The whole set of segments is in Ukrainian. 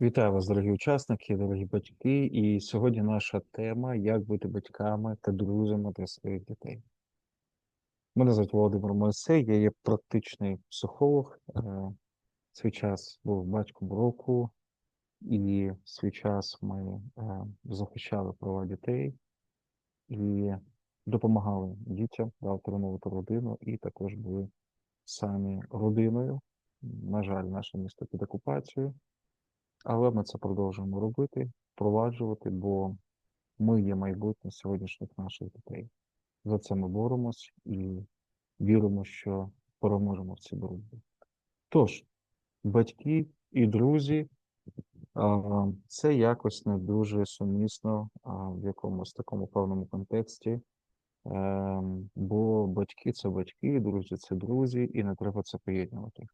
Вітаю вас, дорогі учасники, дорогі батьки. І сьогодні наша тема як бути батьками та друзями для своїх дітей. Мене звуть Володимир Моїсей, я є практичний психолог. Е, Свій час був батьком року, і свій час ми е, захищали права дітей і допомагали дітям отримувати родину, і також були самі родиною. На жаль, наше місто під окупацією. Але ми це продовжуємо робити, впроваджувати, бо ми є майбутнє сьогоднішніх наших дітей. За це ми боремось і віримо, що переможемо в цій боротьбі. Тож, батьки і друзі, це якось не дуже сумісно в якомусь такому певному контексті, Ем, бо батьки це батьки, друзі це друзі, і не треба це поєднувати.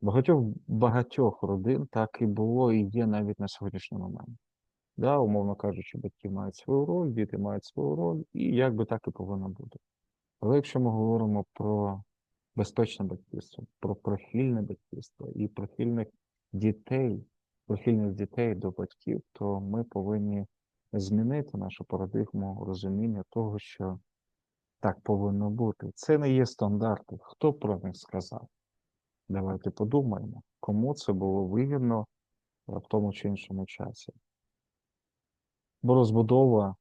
Багатьох багатьох родин так і було і є навіть на сьогоднішній момент. Да, умовно кажучи, батьки мають свою роль, діти мають свою роль, і як би так і повинно бути. Але якщо ми говоримо про безпечне батьківство, про прихильне батьківство і прихильних дітей, прихильних дітей до батьків, то ми повинні змінити нашу парадигму розуміння того, що так повинно бути. Це не є стандарти. Хто про них сказав? Давайте подумаємо, кому це було вигідно в тому чи іншому часі. Бо розбудова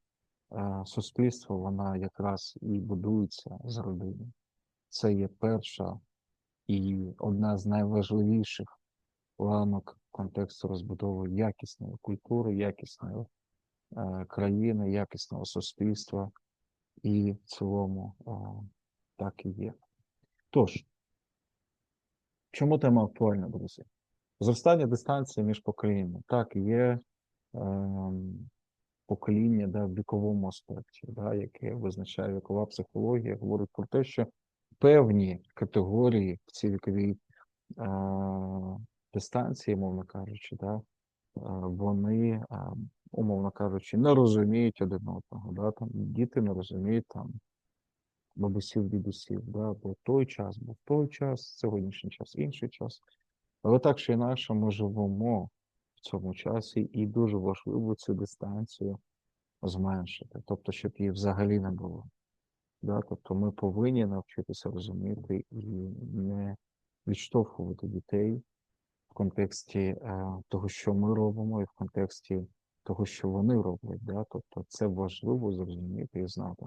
е, суспільства, вона якраз і будується з родини. Це є перша і одна з найважливіших ланок контексту розбудови якісної культури, якісної е, країни, якісного суспільства, і в цілому так і є. Тож, чому тема актуальна, друзі? Зростання дистанції між поколіннями. Так, є е, покоління да, в віковому аспекті, да, яке визначає вікова психологія, говорить про те, що певні категорії в цій віковій е, дистанції, мовно кажучи, да, е, вони, е, умовно кажучи, не розуміють один одного. Да, там, Діти не розуміють там бабусів, дідусів, да, бо той час був той час, сьогоднішній час інший час. Але так чи інакше ми живемо в цьому часі, і дуже важливо цю дистанцію зменшити, тобто, щоб її взагалі не було. Да? Тобто ми повинні навчитися розуміти і не відштовхувати дітей в контексті е, того, що ми робимо, і в контексті того, що вони роблять. Да? Тобто це важливо зрозуміти і знати.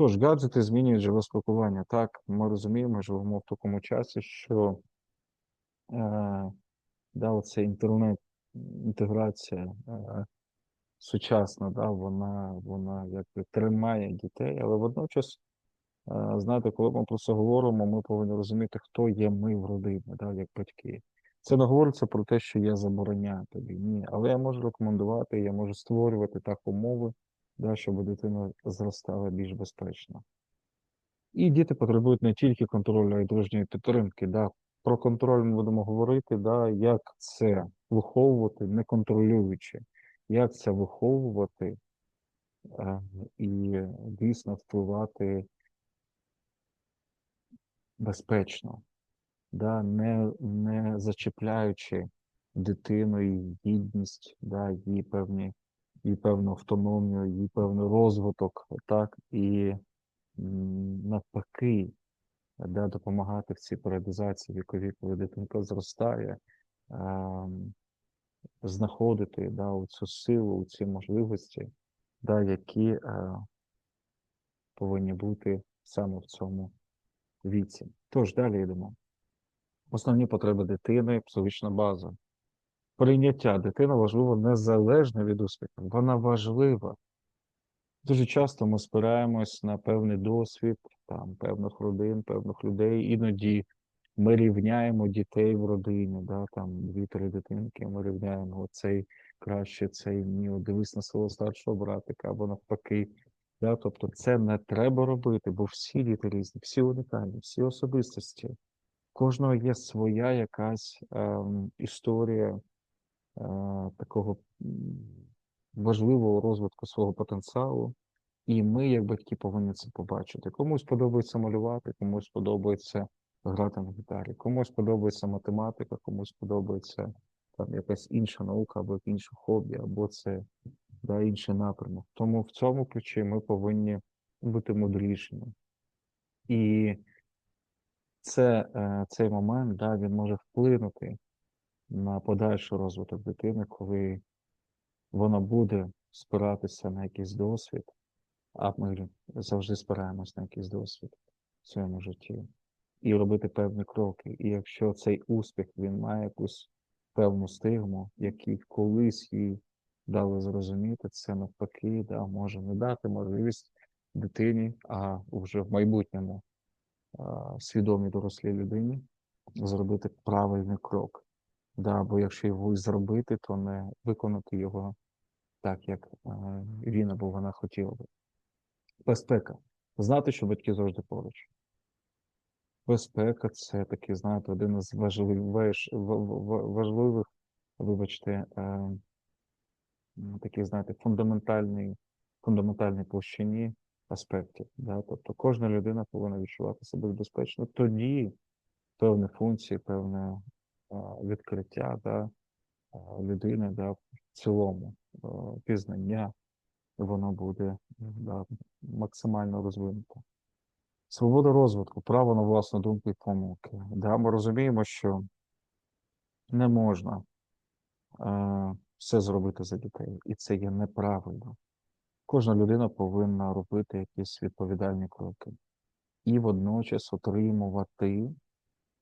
Тож, гаджети змінюють живе спілкування. Так, ми розуміємо, ми живемо в такому часі, що е, да, оце інтернет, інтеграція е, сучасна, да, вона вона якби тримає дітей, але водночас, е, знаєте, коли ми про це говоримо, ми повинні розуміти, хто є ми в родині, да, як батьки. Це не говориться про те, що я забороняю тобі. Ні, але я можу рекомендувати, я можу створювати так умови, да, щоб дитина зростала більш безпечно. І діти потребують не тільки контролю, а й дружньої підтримки. Да. Про контроль ми будемо говорити, да, як це виховувати, не контролюючи, як це виховувати е, і дійсно впливати безпечно, да, не не зачіпляючи дитину, її гідність, да, її певні, її певну автономію, її певний розвиток, так, і навпаки, да, допомагати в цій періодизації вікові, коли дитинка зростає, знаходити да, цю силу, ці можливості, да, які повинні бути саме в цьому віці. Тож, далі йдемо. Основні потреби дитини, психологічна база. Прийняття дитина важливо незалежно від успіху. Вона важлива. Дуже часто ми спираємось на певний досвід там, певних родин, певних людей. Іноді ми рівняємо дітей в родині, да, там дві-три дитинки, ми рівняємо оцей краще, цей ні, дивись на свого старшого братика або навпаки. Да, Тобто це не треба робити, бо всі діти різні, всі унікальні, всі особистості. Кожного є своя якась ем, історія такого важливого розвитку свого потенціалу, і ми, як батьки, повинні це побачити. Комусь подобається малювати, комусь подобається грати на гітарі, комусь подобається математика, комусь подобається там якась інша наука, або інше хобі, або це да, інший напрямок. Тому в цьому ключі ми повинні бути мудрішими. І це, е, цей момент да, він може вплинути на подальший розвиток дитини, коли вона буде спиратися на якийсь досвід, а ми завжди спираємось на якийсь досвід в своєму житті, і робити певні кроки. І якщо цей успіх він має якусь певну стигму, який колись їй дали зрозуміти, це навпаки, да, може не дати можливість дитині, а вже в майбутньому свідомій дорослій людині зробити правильний крок. Да, бо якщо його зробити, то не виконати його так, як е, він або вона хотіла би. Безпека. Знати, що батьки завжди поруч. Безпека це такий, знаєте, один із важливих, важливих, вибачте, е, м, таких, знаєте, фундаментальний, фундаментальній площині аспектів. Да? Тобто кожна людина повинна відчувати себе безпечно. Тоді певні функції, певне відкриття да, людини да, в цілому, пізнання, воно буде да, максимально розвинуте. Свобода розвитку, право на власну думку і помилки. Да, ми розуміємо, що не можна е, все зробити за дітей, і це є неправильно. Кожна людина повинна робити якісь відповідальні кроки і водночас отримувати,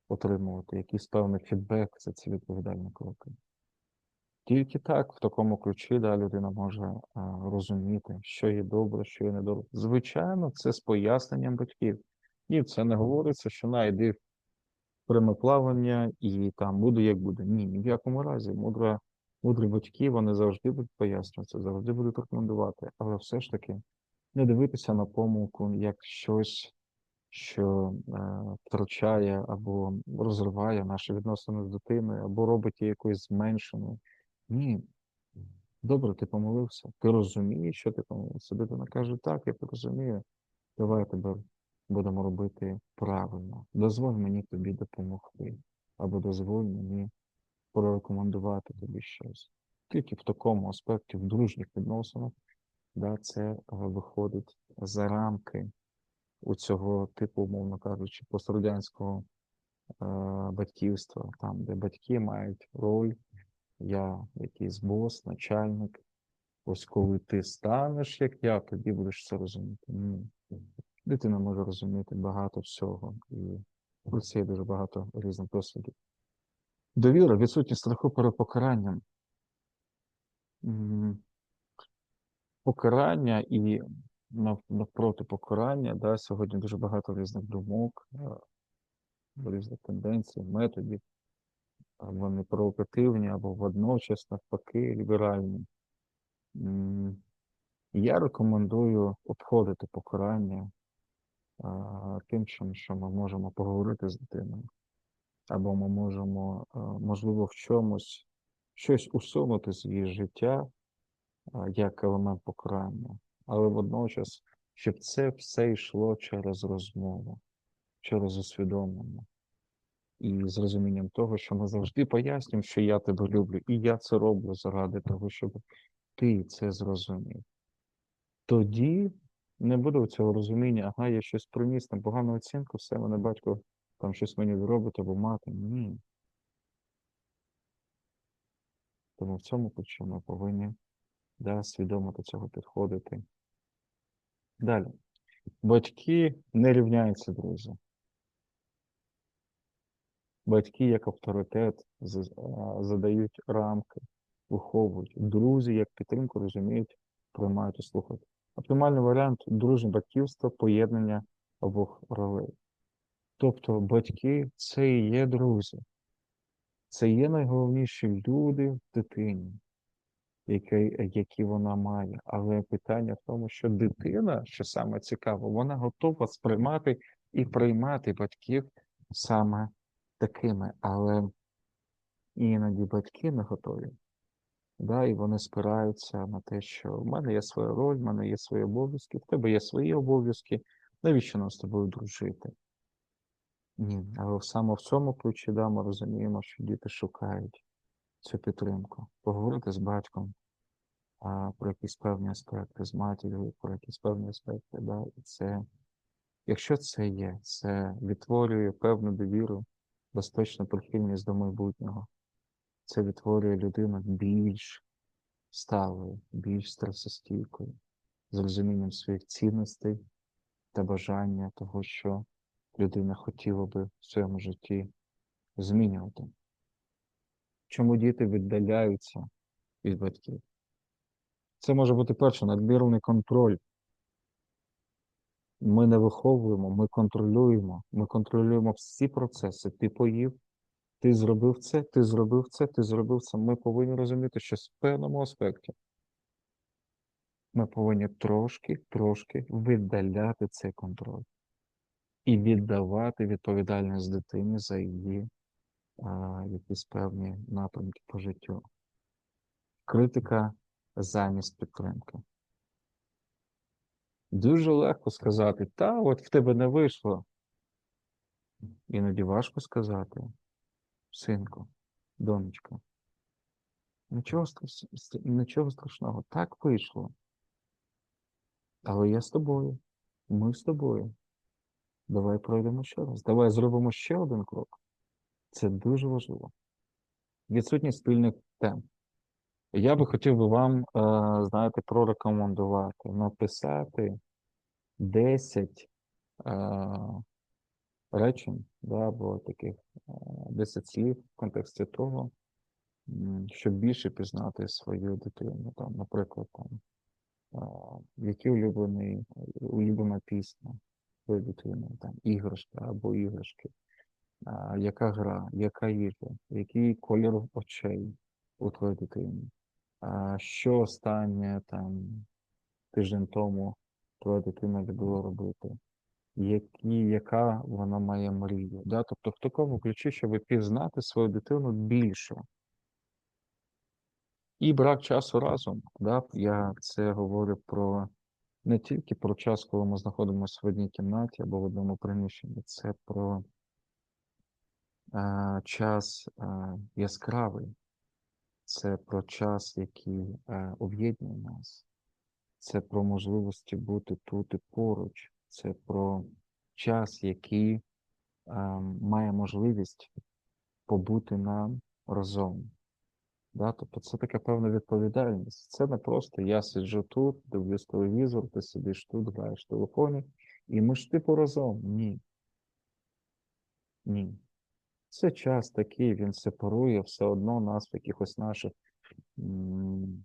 отримувати якийсь певний фідбек за ці відповідальні кроки. Тільки так, в такому ключі, да, людина може а, розуміти, що є добре, що є недобре. Звичайно, це з поясненням батьків. Ні, це не говориться, що на йди в пряме плавання і там буде як буде. Ні, ні в якому разі. Мудра, мудрі батьки вони завжди будуть пояснювати, завжди будуть рекомендувати, але все ж таки не дивитися на помилку як щось, що е, втрачає або розриває наші відносини з дитиною, або робить її якоюсь зменшеною. Ні. Добре, ти помилився. Ти розумієш, що ти помилився. Дитина каже, так, я розумію. Давай тепер будемо робити правильно. Дозволь мені тобі допомогти. Або дозволь мені порекомендувати тобі щось. Тільки в такому аспекті, в дружніх відносинах, да, це е, виходить за рамки у цього типу, умовно кажучи, пострадянського е, батьківства, там, де батьки мають роль я якийсь бос, начальник. Ось коли ти станеш, як я, тоді будеш це розуміти. Ні. Дитина може розуміти багато всього, і це є дуже багато різних досвідів. Довіра, відсутність страху перед покаранням. Покарання і навпроти покарання, да, сьогодні дуже багато різних думок, різних тенденцій, методів вони провокативні або водночас навпаки ліберальні. Я рекомендую обходити покарання тим, що ми можемо поговорити з дитиною, або ми можемо, можливо, в чомусь щось усунути з її життя як елемент покарання, але водночас, щоб це все йшло через розмову, через усвідомлення і з розумінням того, що ми завжди пояснюємо, що я тебе люблю, і я це роблю заради того, щоб ти це зрозумів. Тоді не буде цього розуміння, ага, я щось приніс, там погану оцінку, все, мене батько там щось мені робить або мати. Ні. Тому в цьому ключі ми повинні да, свідомо до цього підходити. Далі. Батьки не рівняються, друзі. Батьки як авторитет задають рамки, виховують. Друзі як підтримку розуміють, приймають і слухають. Оптимальний варіант дружнє батьківство, поєднання обох ролей. Тобто батьки це і є друзі. Це є найголовніші люди в дитині, які, які вона має. Але питання в тому, що дитина, що саме цікаво, вона готова сприймати і приймати батьків саме такими, але іноді батьки не готові. Да, і вони спираються на те, що в мене є своя роль, в мене є свої обов'язки, в тебе є свої обов'язки, навіщо нам з тобою дружити? Ні, але саме в цьому ключі да, ми розуміємо, що діти шукають цю підтримку, поговорити з батьком а, про якісь певні аспекти, з матір'ю, про якісь певні аспекти. Да? І це, якщо це є, це відтворює певну довіру, безпечну прихильність до майбутнього. Це відтворює людину більш сталою, більш стресостійкою, з розумінням своїх цінностей та бажання того, що людина хотіла би в своєму житті змінювати. Чому діти віддаляються від батьків? Це може бути перше надмірний контроль. Ми не виховуємо, ми контролюємо. Ми контролюємо всі процеси. Ти поїв, ти зробив це, ти зробив це, ти зробив це. Ми повинні розуміти, що в певному аспекті ми повинні трошки, трошки віддаляти цей контроль і віддавати відповідальність дитині за її якісь певні напрямки по життю. Критика замість підтримки. Дуже легко сказати, та от в тебе не вийшло. Іноді важко сказати, синку, донечко. Нічого, нічого страшного, так вийшло. Але я з тобою, ми з тобою. Давай пройдемо ще раз. Давай зробимо ще один крок. Це дуже важливо. Відсутність спільних тем. Я би хотів би вам, е, знаєте, прорекомендувати, написати 10 е, речень, да, або таких е, 10 слів в контексті того, щоб більше пізнати свою дитину. Там, наприклад, там, е, який улюблений, улюблена пісня твоєї дитини, там, іграшка або іграшки, яка гра, яка їжа, який колір очей у твоєї дитини, що останнє там тиждень тому твоя дитина любила робити, які, яка вона має мрію. Да? Тобто в такому ключі, щоб пізнати свою дитину більше. І брак часу разом. Да? Я це говорю про не тільки про час, коли ми знаходимося в одній кімнаті або в одному приміщенні, це про час яскравий, це про час, який е, об'єднує нас, це про можливості бути тут і поруч, це про час, який має можливість побути нам разом. Да? Тобто це така певна відповідальність. Це не просто я сиджу тут, дивлюсь телевізор, ти сидиш тут, граєш в телефоні, і ми ж типу разом. Ні. Ні. Це час такий, він сепарує все одно нас в якихось наших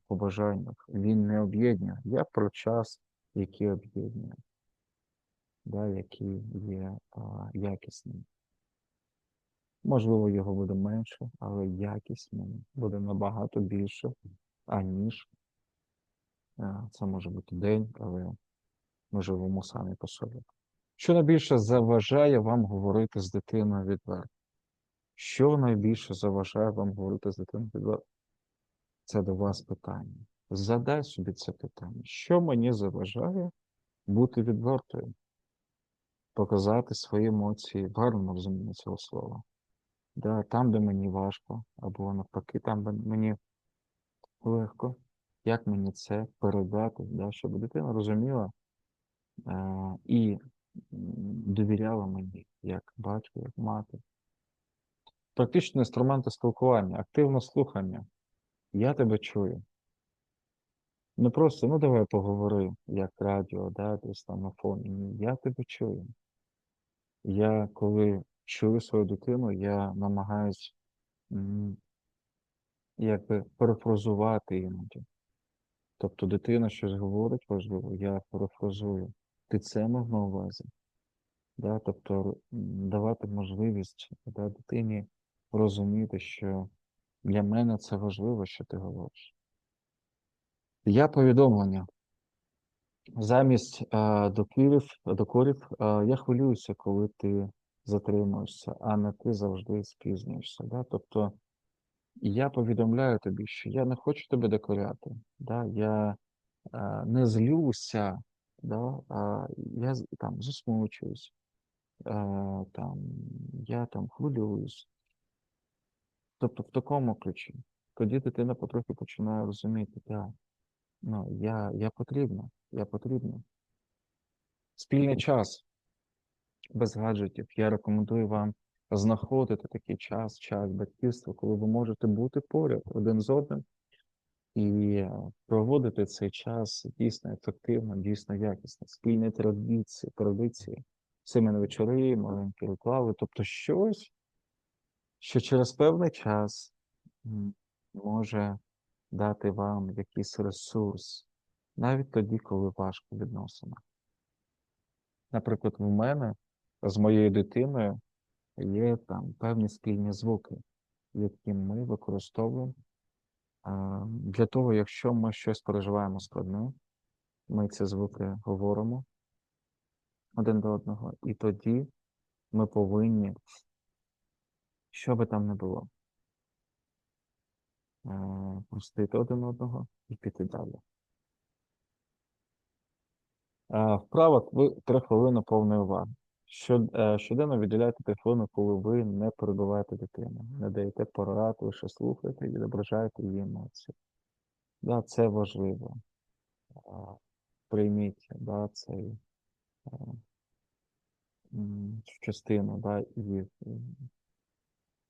побажаннях. Він не об'єднує. Я про час, який об'єднує, да, який є а, якісним. Можливо, його буде менше, але якість ну, буде набагато більше, аніж це може бути день, але ми живемо самі по собі. Що найбільше заважає вам говорити з дитиною відверто? Що найбільше заважає вам говорити з дитиною? Це до вас питання. Задай собі це питання. Що мені заважає бути відвертою? Показати свої емоції в гарному розумінні цього слова. Да, там, де мені важко, або навпаки, там, де мені легко, як мені це передати, да, щоб дитина розуміла е, і довіряла мені, як батько, як мати. Практичні інструменти спілкування, активне слухання. Я тебе чую. Не просто, ну давай поговори, як радіо, да, десь там на фоні. Я тебе чую. Я коли чую свою дитину, я намагаюсь якби перефразувати іноді. Тобто дитина щось говорить важливо, я перефразую. Ти це мав на увазі. Да? Тобто давати можливість да, дитині розуміти, що для мене це важливо, що ти говориш. Я повідомлення. Замість е, докорів, докорів е, я хвилююся, коли ти затримуєшся, а не ти завжди спізнюєшся. Да? Тобто я повідомляю тобі, що я не хочу тебе докоряти. Да? Я е, не злюся, да? а я там засмучуюсь, е, там, я там хвилююсь. Тобто в такому ключі. тоді дитина потрохи починає розуміти, так, ну, я, я потрібна, я потрібна. Спільний час без гаджетів. Я рекомендую вам знаходити такий час, час батьківства, коли ви можете бути поряд один з одним і проводити цей час дійсно ефективно, дійсно якісно. Спільні традиції, традиції, сімейні вечори, маленькі ритуали, тобто щось, що через певний час може дати вам якийсь ресурс, навіть тоді, коли важко відносина. Наприклад, в мене з моєю дитиною є там певні спільні звуки, які ми використовуємо для того, якщо ми щось переживаємо складне, ми ці звуки говоримо один до одного, і тоді ми повинні, що би там не було, простити один одного і піти далі. Вправо ви три хвилини повної уваги. Е, щоденно виділяйте три хвилини, коли ви не перебуваєте дитину, не даєте порад, лише слухаєте і відображаєте її емоції. Да, Це важливо. Прийміть да, цей частину да, і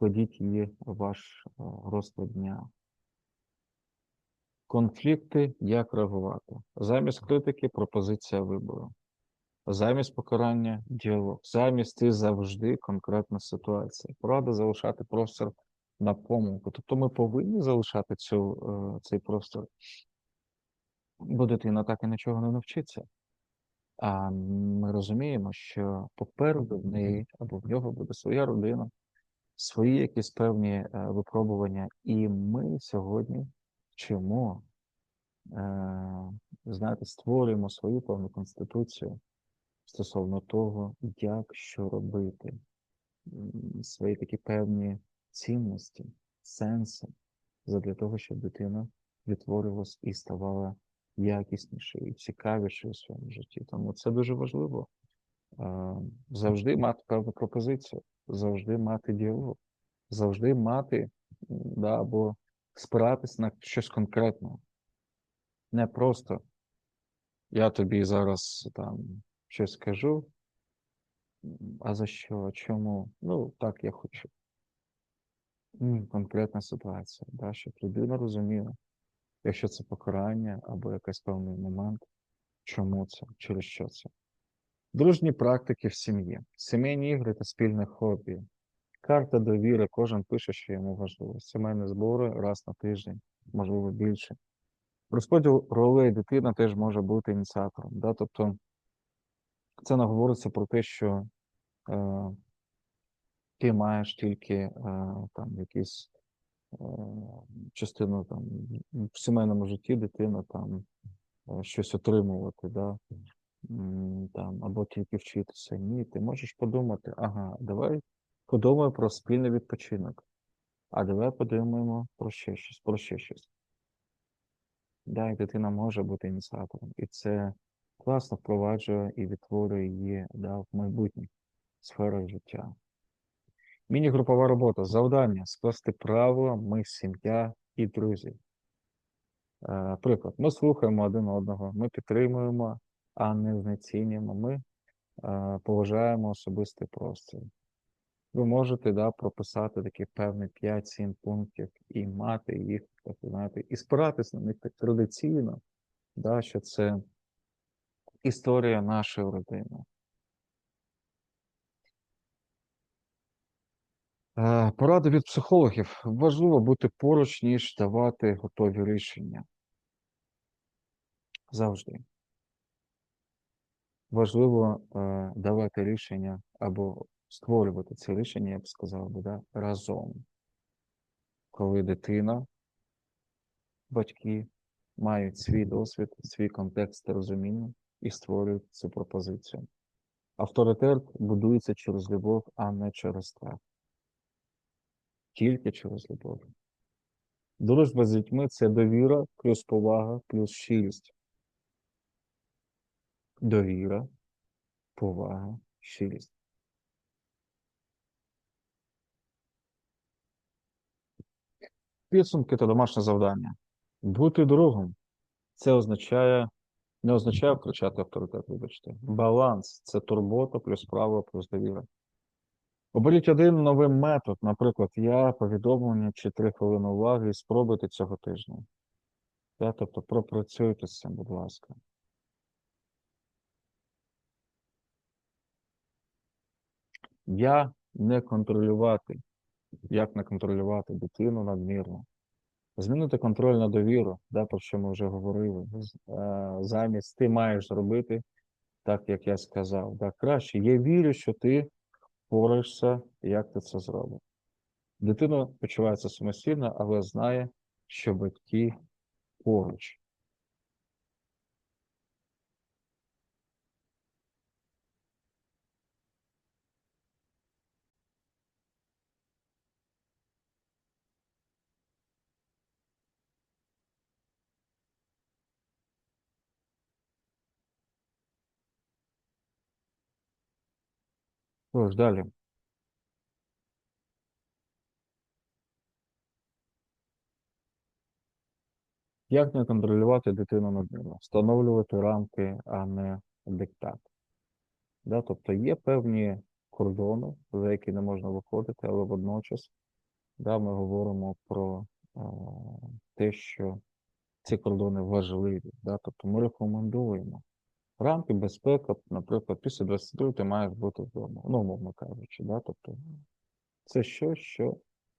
вкладіть її в ваш розклад дня. Конфлікти як реагувати? Замість критики пропозиція вибору. Замість покарання діалог. Замість ти завжди конкретна ситуація. Порада залишати простір на помилку. Тобто ми повинні залишати цю, е, цей простір, бо дитина так і нічого не навчиться. А ми розуміємо, що попереду в неї або в нього буде своя родина, свої якісь певні е, випробування. І ми сьогодні вчимо, е, знаєте, створюємо свою певну конституцію стосовно того, як що робити, свої такі певні цінності, сенси, для того, щоб дитина відтворилась і ставала якіснішою і цікавішою у своєму житті. Тому це дуже важливо. Завжди мати певну пропозицію, завжди мати діалог, завжди мати да, або спиратись на щось конкретне. Не просто я тобі зараз там щось скажу. А за що? Чому? Ну, так я хочу. Конкретна ситуація, да, щоб людина розуміла, якщо це покарання або якийсь певний момент, чому це, через що це. Дружні практики в сім'ї, сімейні ігри та спільне хобі. Карта довіри, кожен пише, що йому важливо. Сімейні збори раз на тиждень, можливо, більше. Розподіл ролей дитина теж може бути ініціатором. Да? Тобто це не говориться про те, що е, ти маєш тільки е, там якісь е, частину там в сімейному житті дитина там е, щось отримувати, да? Там, або тільки вчитися. Ні, ти можеш подумати, ага, давай подумаємо про спільний відпочинок. А давай подумаємо про ще щось, про ще щось. Да, дитина може бути ініціатором. І це класно впроваджує і відтворює її да, в майбутніх сферах життя. Міні-групова робота. Завдання скласти правила, ми сім'я і друзі. Е, приклад, ми слухаємо один одного, ми підтримуємо, а не знецінюємо, ми е, поважаємо особистий простір. Ви можете да, прописати такі певні 5-7 пунктів і мати їх, так знаєте, і спиратись на них так традиційно, да, що це історія нашої родини. Е, поради від психологів. Важливо бути поруч, ніж давати готові рішення. Завжди. Важливо е, давати рішення або створювати ці рішення, я б сказав би, да, разом. Коли дитина, батьки мають свій досвід, свій контекст розуміння, і створюють цю пропозицію. Авторитет будується через любов, а не через страх. Тільки через любов. Дружба з дітьми це довіра, плюс повага, плюс щирість. Довіра, повага, щирість. Підсумки та домашнє завдання. Бути другом. Це означає, не означає втрачати авторитет, вибачте. Баланс це турбота плюс право плюс довіра. Оберіть один новий метод, наприклад, я, повідомлення чи три хвилини уваги, і спробуйте цього тижня. Тобто пропрацюйте з цим, будь ласка. Я не контролювати. Як не контролювати дитину надмірно? Змінити контроль на довіру, да, про що ми вже говорили. Е, Замість ти маєш зробити так, як я сказав. Да, краще. Я вірю, що ти впораєшся, як ти це зробиш. Дитина почувається самостійно, але знає, що батьки поруч. Тож, далі. Як не контролювати дитину надмірно? Встановлювати рамки, а не диктат. Да? Тобто є певні кордони, за які не можна виходити, але водночас да, ми говоримо про е, те, що ці кордони важливі. Да? Тобто ми рекомендуємо. Рамки безпеки, наприклад, після 22 ти маєш бути вдома, ну, умовно кажучи. Да? Тобто це щось, що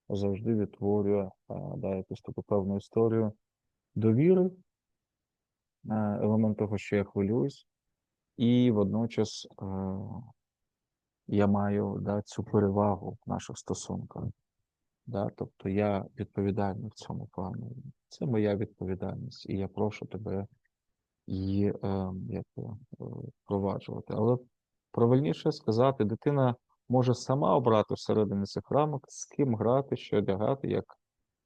завжди відтворює да, якусь таку певну історію довіри, е, елемент того, що я хвилююсь, і водночас е, я маю да, цю перевагу в наших стосунках. Да? Тобто я відповідальний в цьому плані. Це моя відповідальність, і я прошу тебе її е, як, впроваджувати. Але правильніше сказати, дитина може сама обрати всередині цих рамок, з ким грати, що одягати, як,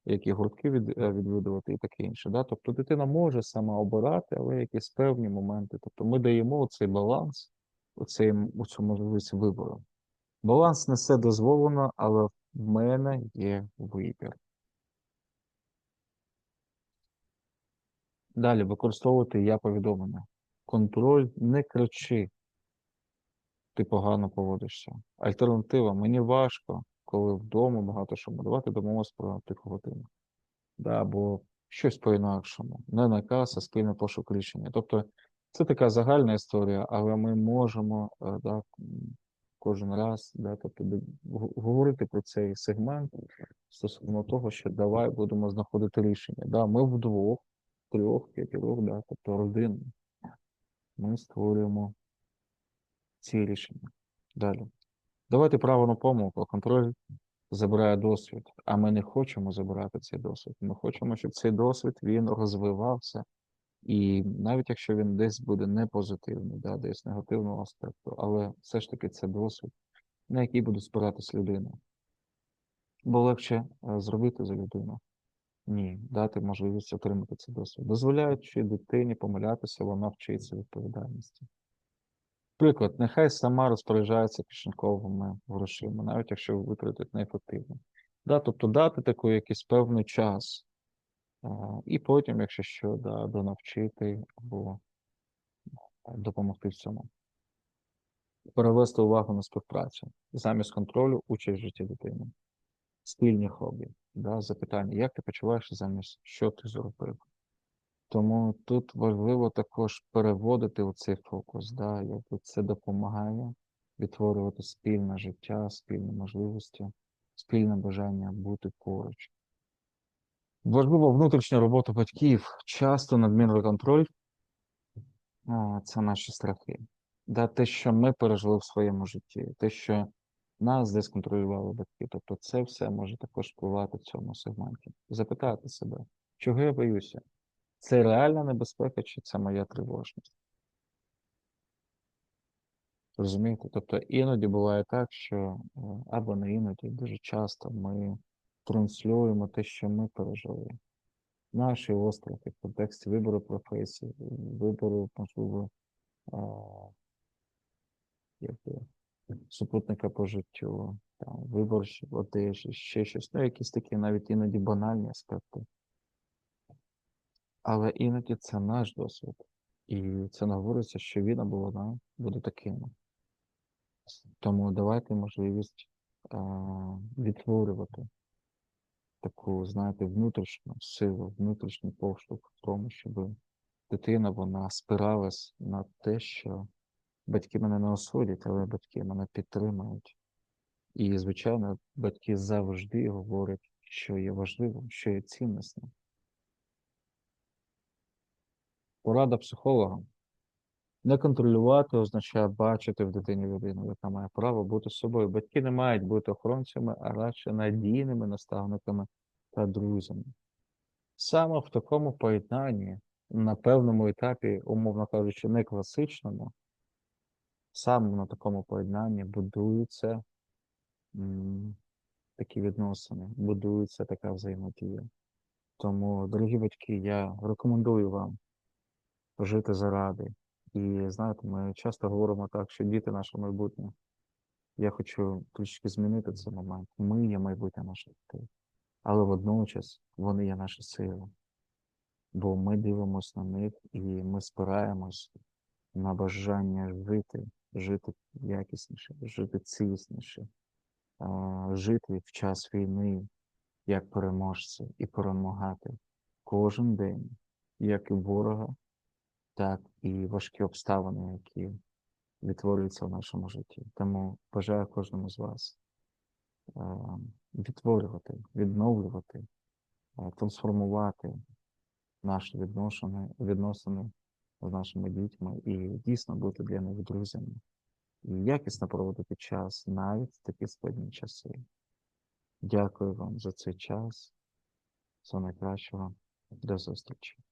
які гуртки від, е, відвідувати і таке інше. Да? Тобто дитина може сама обирати, але якісь певні моменти. Тобто ми даємо цей баланс, оцей, оцю можливість вибору. Баланс не все дозволено, але в мене є вибір. Далі використовувати я повідомлення. Контроль не кричи. Ти погано поводишся. Альтернатива мені важко, коли вдома багато що давати домовилась про тиху. Да, або щось по-інакшому. Не наказ, а спільний пошук рішення. Тобто це така загальна історія, але ми можемо е, да, кожен раз да, тобто, говорити про цей сегмент стосовно того, що давай будемо знаходити рішення. Да, ми вдвох, трьох, п'ятьох, да, тобто родин. Ми створюємо ці рішення. Далі. Давайте право на помилку, контроль забирає досвід, а ми не хочемо забирати цей досвід. Ми хочемо, щоб цей досвід він розвивався. І навіть якщо він десь буде не позитивний, да, десь негативного аспекту, але все ж таки це досвід, на який буде спиратись людина. Бо легше е, зробити за людину. Ні, дати можливість отримати цей досвід. Дозволяючи дитині помилятися, вона вчиться відповідальності. Приклад, нехай сама розпоряджається кишеньковими грошима, навіть якщо витратить неефективно. Да, тобто дати такий якийсь певний час, і потім, якщо що, да, донавчити або допомогти в цьому. Перевести увагу на співпрацю. Замість контролю участь в житті дитини. Спільні хобі. Да, запитання, як ти почуваєшся замість що ти зробив? Тому тут важливо також переводити оцей фокус, да, якби це допомагає відтворювати спільне життя, спільні можливості, спільне бажання бути поруч. Важлива внутрішня робота батьків. Часто надмірний контроль це наші страхи. Да, те, що ми пережили в своєму житті, те, що нас десь контролювали батьки. Тобто це все може також впливати в цьому сегменті. Запитати себе, чого я боюся? Це реальна небезпека, чи це моя тривожність? Розумієте? Тобто іноді буває так, що е, або не іноді, дуже часто ми транслюємо те, що ми пережили. Наші острахи в контексті вибору професії, вибору, можливо, як супутника по життю, там, вибор одежі, ще щось, ну, якісь такі навіть іноді банальні аспекти. Але іноді це наш досвід. І це не говориться, що він або вона буде таким. Тому давайте можливість а, відтворювати таку, знаєте, внутрішню силу, внутрішній поштовх в тому, щоб дитина вона спиралась на те, що батьки мене не осудять, але батьки мене підтримують. І, звичайно, батьки завжди говорять, що є важливим, що є ціннісним. Порада психолога. Не контролювати означає бачити в дитині людину, яка має право бути собою. Батьки не мають бути охоронцями, а радше надійними наставниками та друзями. Саме в такому поєднанні, на певному етапі, умовно кажучи, не класичному, саме на такому поєднанні будуються такі відносини, будується така взаємодія. Тому, дорогі батьки, я рекомендую вам жити заради. І знаєте, ми часто говоримо так, що діти наше майбутнє. Я хочу трішки змінити цей момент. Ми є майбутнє наших дітей, але водночас вони є наша сила. Бо ми дивимося на них і ми спираємось на бажання жити, жити якісніше, жити цілісніше, жити в час війни як переможці і перемагати кожен день, як і ворога, так і важкі обставини, які відтворюються в нашому житті. Тому бажаю кожному з вас відтворювати, відновлювати, трансформувати наші відношення, відносини з нашими дітьми і дійсно бути для них друзями. І якісно проводити час навіть в такі складні часи. Дякую вам за цей час. Всього найкращого. До зустрічі.